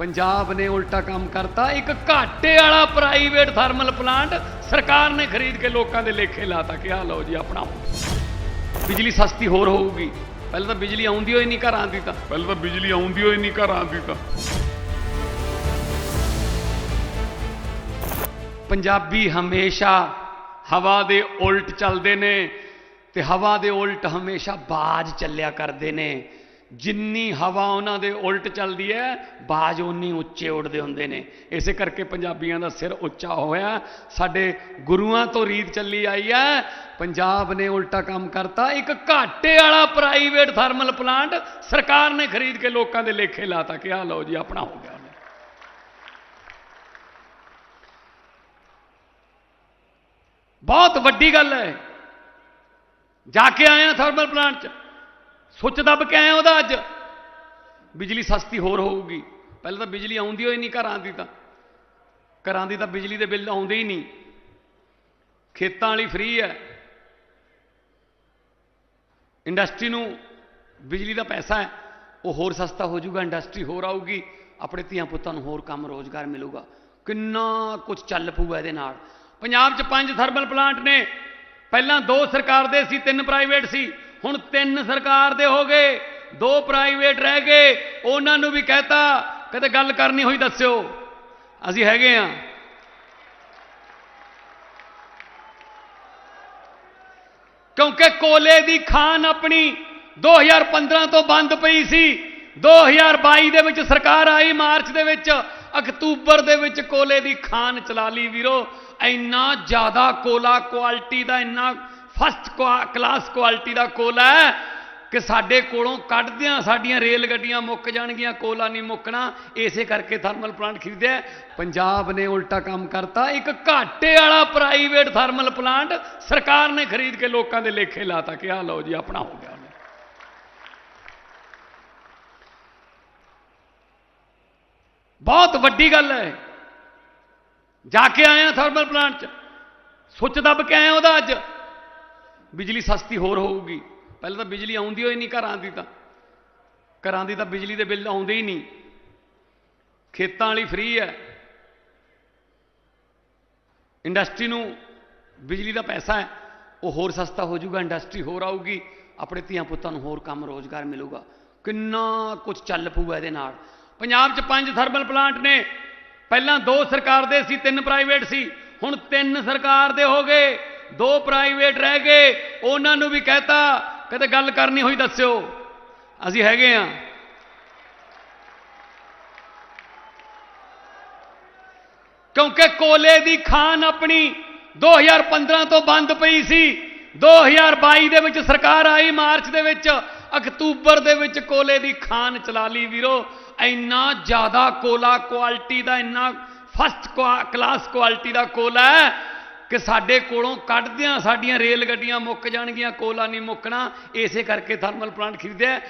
ਪੰਜਾਬ ਨੇ ਉਲਟਾ ਕੰਮ ਕਰਤਾ। ਇੱਕ ਘਾਟੇ ਵਾਲਾ ਪ੍ਰਾਈਵੇਟ ਥਰਮਲ ਪਲਾਂਟ ਸਰਕਾਰ ਨੇ ਖਰੀਦ ਕੇ ਲੋਕਾਂ ਦੇ ਲੇਖੇ ਲਾਤਾ ਕਿ ਆ ਲਓ ਜੀ ਆਪਣਾ। ਬਿਜਲੀ ਸਸਤੀ ਹੋਰ ਹੋਊਗੀ। ਪਹਿਲਾਂ ਤਾਂ ਬਿਜਲੀ ਆਉਂਦੀ ਹੋਈ ਨਹੀਂ ਘਰਾਂ ਦੀ ਤਾਂ। ਪਹਿਲਾਂ ਤਾਂ ਬਿਜਲੀ ਆਉਂਦੀ ਹੋਈ ਨਹੀਂ ਘਰਾਂ ਦੀ ਤਾਂ। ਪੰਜਾਬੀ ਹਮੇਸ਼ਾ ਹਵਾ ਦੇ ਉਲਟ ਚੱਲਦੇ ਨੇ ਤੇ ਹਵਾ ਦੇ ਉਲਟ ਹਮੇਸ਼ਾ ਬਾਜ ਚੱਲਿਆ ਕਰਦੇ ਨੇ। ਜਿੰਨੀ ਹਵਾ ਉਹਨਾਂ ਦੇ ਉਲਟ ਚੱਲਦੀ ਹੈ, ਬਾਜ ਉਨੀ ਉੱਚੇ ਉੱਡਦੇ ਹੁੰਦੇ ਨੇ। ਇਸੇ ਕਰਕੇ ਪੰਜਾਬੀਆਂ ਦਾ ਸਿਰ ਉੱਚਾ ਹੋਇਆ। ਸਾਡੇ ਗੁਰੂਆਂ ਤੋਂ ਰੀਤ ਚੱਲੀ ਆਈ ਹੈ। ਪੰਜਾਬ ਨੇ ਉਲਟਾ ਕੰਮ ਕਰਤਾ। ਇੱਕ ਘਾਟੇ ਵਾਲਾ ਪ੍ਰਾਈਵੇਟ ਥਰਮਲ ਪਲਾਂਟ ਸਰਕਾਰ ਨੇ ਖਰੀਦ ਕੇ ਲੋਕਾਂ ਦੇ ਲੇਖੇ ਲਾਤਾ ਕਿ ਆ ਲਓ ਜੀ, ਆਪਣਾ ਹੋ ਗਿਆ। ਬਹੁਤ ਵੱਡੀ ਗੱਲ ਹੈ। ਜਾ ਕੇ ਆਇਆ ਥਰਮਲ ਪਲਾਂਟ 'ਚ। ਸੁੱਚ ਦੱਬ ਕੇ ਆਇਆ ਉਹਦਾ ਅੱਜ। ਬਿਜਲੀ ਸਸਤੀ ਹੋਰ ਹੋਊਗੀ। ਪਹਿਲਾਂ ਤਾਂ ਬਿਜਲੀ ਆਉਂਦੀ ਹੋਈ ਨਹੀਂ ਘਰਾਂ ਦੀ ਤਾਂ। ਘਰਾਂ ਦੀ ਤਾਂ ਬਿਜਲੀ ਦੇ ਬਿੱਲ ਆਉਂਦੇ ਹੀ ਨਹੀਂ। ਖੇਤਾਂ ਵਾਲੀ ਫ੍ਰੀ ਹੈ। ਇੰਡਸਟਰੀ ਨੂੰ ਬਿਜਲੀ ਦਾ ਪੈਸਾ ਹੈ। ਉਹ ਹੋਰ ਸਸਤਾ ਹੋ ਜਾਊਗਾ, ਇੰਡਸਟਰੀ ਹੋਰ ਆਊਗੀ। ਆਪਣੇ ਧੀਆਂ ਪੁੱਤਾਂ ਨੂੰ ਹੋਰ ਕੰਮ, ਰੋਜ਼ਗਾਰ ਮਿਲੂਗਾ। ਕਿੰਨਾ ਕੁਝ ਚੱਲ ਪਊਗਾ ਇਹਦੇ ਨਾਲ। ਪੰਜਾਬ 'ਚ ਪੰਜ ਥਰਮਲ ਪਲਾਂਟ ਨੇ। ਪਹਿਲਾਂ ਦੋ ਸਰਕਾਰ ਦੇ ਸੀ, ਤਿੰਨ ਪ੍ਰਾਈਵੇਟ ਸੀ। ਹੁਣ ਤਿੰਨ ਸਰਕਾਰ ਦੇ ਹੋ ਗਏ, ਦੋ ਪ੍ਰਾਈਵੇਟ ਰਹਿ ਗਏ, ਉਹਨਾਂ ਨੂੰ ਵੀ ਕਹਤਾ, ਕਦੇ ਗੱਲ ਕਰਨੀ ਹੋਈ ਦੱਸਿਓ। ਅਸੀਂ ਹੈਗੇ ਆ ਕਿਉਂਕਿ ਕੋਲੇ ਦੀ ਖਾਨ ਆਪਣੀ 2015 ਤੋਂ ਬੰਦ ਪਈ ਸੀ 2022 ਦੇ ਵਿੱਚ ਸਰਕਾਰ ਆਈ ਮਾਰਚ ਦੇ ਵਿੱਚ, ਅਕਤੂਬਰ ਦੇ ਵਿੱਚ ਕੋਲੇ ਦੀ ਖਾਨ ਚਲਾ ਲਈ ਵੀਰੋ। ਇੰਨਾ ਜ਼ਿਆਦਾ ਕੋਲਾ ਕੁਆਲਿਟੀ ਦਾ ਇੰਨਾ ਫਸਟ ਕਲਾਸ ਕੁਆਲਿਟੀ ਦਾ ਕੋਲਾ ਹੈ ਕਿ ਸਾਡੇ ਕੋਲੋਂ ਕੱਢਦਿਆਂ ਸਾਡੀਆਂ ਰੇਲ ਗੱਡੀਆਂ ਮੁੱਕ ਜਾਣਗੀਆਂ, ਕੋਲਾ ਨਹੀਂ ਮੁੱਕਣਾ। ਇਸੇ ਕਰਕੇ ਥਰਮਲ ਪਲਾਂਟ ਖਰੀਦਿਆ। ਪੰਜਾਬ ਨੇ ਉਲਟਾ ਕੰਮ ਕਰਤਾ। ਇੱਕ ਘਾਟੇ ਵਾਲਾ ਪ੍ਰਾਈਵੇਟ ਥਰਮਲ ਪਲਾਂਟ ਸਰਕਾਰ ਨੇ ਖਰੀਦ ਕੇ ਲੋਕਾਂ ਦੇ ਲੇਖੇ ਲਾਤਾ ਕਿ ਆ ਲਓ ਜੀ, ਆਪਣਾ ਹੋ ਗਿਆ। ਬਹੁਤ ਵੱਡੀ ਗੱਲ ਹੈ। ਜਾ ਕੇ ਆਇਆ ਥਰਮਲ ਪਲਾਂਟ 'ਚ। ਸੁੱਚ ਦੱਬ ਕੇ ਆਇਆ ਉਹਦਾ ਅੱਜ। ਬਿਜਲੀ ਸਸਤੀ ਹੋਰ ਹੋਊਗੀ। ਪਹਿਲਾਂ ਤਾਂ ਬਿਜਲੀ ਆਉਂਦੀ ਹੋਈ ਨਹੀਂ ਘਰਾਂ ਦੀ ਤਾਂ। ਘਰਾਂ ਦੀ ਤਾਂ ਬਿਜਲੀ ਦੇ ਬਿੱਲ ਆਉਂਦੇ ਹੀ ਨਹੀਂ। ਖੇਤਾਂ ਵਾਲੀ ਫ੍ਰੀ ਹੈ। ਇੰਡਸਟਰੀ ਨੂੰ ਬਿਜਲੀ ਦਾ ਪੈਸਾ ਹੈ। ਉਹ ਹੋਰ ਸਸਤਾ ਹੋ ਜਾਊਗਾ, ਇੰਡਸਟਰੀ ਹੋਰ ਆਊਗੀ। ਆਪਣੇ ਧੀਆਂ ਪੁੱਤਾਂ ਨੂੰ ਹੋਰ ਕੰਮ, ਰੋਜ਼ਗਾਰ ਮਿਲੂਗਾ। ਕਿੰਨਾ ਕੁਝ ਚੱਲ ਪਊਗਾ ਇਹਦੇ ਨਾਲ। ਪੰਜਾਬ 'ਚ ਪੰਜ ਥਰਮਲ ਪਲਾਂਟ ਨੇ। ਪਹਿਲਾਂ ਦੋ ਸਰਕਾਰ ਦੇ ਸੀ, ਤਿੰਨ ਪ੍ਰਾਈਵੇਟ ਸੀ। ਹੁਣ ਤਿੰਨ ਸਰਕਾਰ ਦੇ ਹੋ ਗਏ। ਦੋ ਪ੍ਰਾਈਵੇਟ ਰਹਿ ਗਏ, ਉਹਨਾਂ ਨੂੰ ਵੀ ਕਹਤਾ, ਕਦੇ ਗੱਲ ਕਰਨੀ ਹੋਈ ਦੱਸਿਓ। ਅਸੀਂ ਹੈਗੇ ਆ। ਕਿਉਂਕਿ ਕੋਲੇ ਦੀ ਖਾਨ ਆਪਣੀ 2015 ਤੋਂ ਬੰਦ ਪਈ ਸੀ 2022 ਦੇ ਵਿੱਚ ਸਰਕਾਰ ਆਈ ਮਾਰਚ ਦੇ ਵਿੱਚ, ਅਕਤੂਬਰ ਦੇ ਵਿੱਚ ਕੋਲੇ ਦੀ ਖਾਨ ਚਲਾ ਲਈ ਵੀਰੋ। ਇੰਨਾ ਜ਼ਿਆਦਾ ਕੋਲਾ ਕੁਆਲਿਟੀ ਦਾ, ਇੰਨਾ ਫਸਟ ਕਲਾਸ ਕੁਆਲਿਟੀ ਦਾ ਕੋਲਾ ਹੈ ਕਿ ਸਾਡੇ ਕੋਲੋਂ ਕੱਢਦਿਆਂ ਸਾਡੀਆਂ ਰੇਲ ਗੱਡੀਆਂ ਮੁੱਕ ਜਾਣਗੀਆਂ, ਕੋਲਾ ਨਹੀਂ ਮੁੱਕਣਾ, ਇਸੇ ਕਰਕੇ ਥਰਮਲ ਪਲਾਂਟ ਖਰੀਦਿਆ।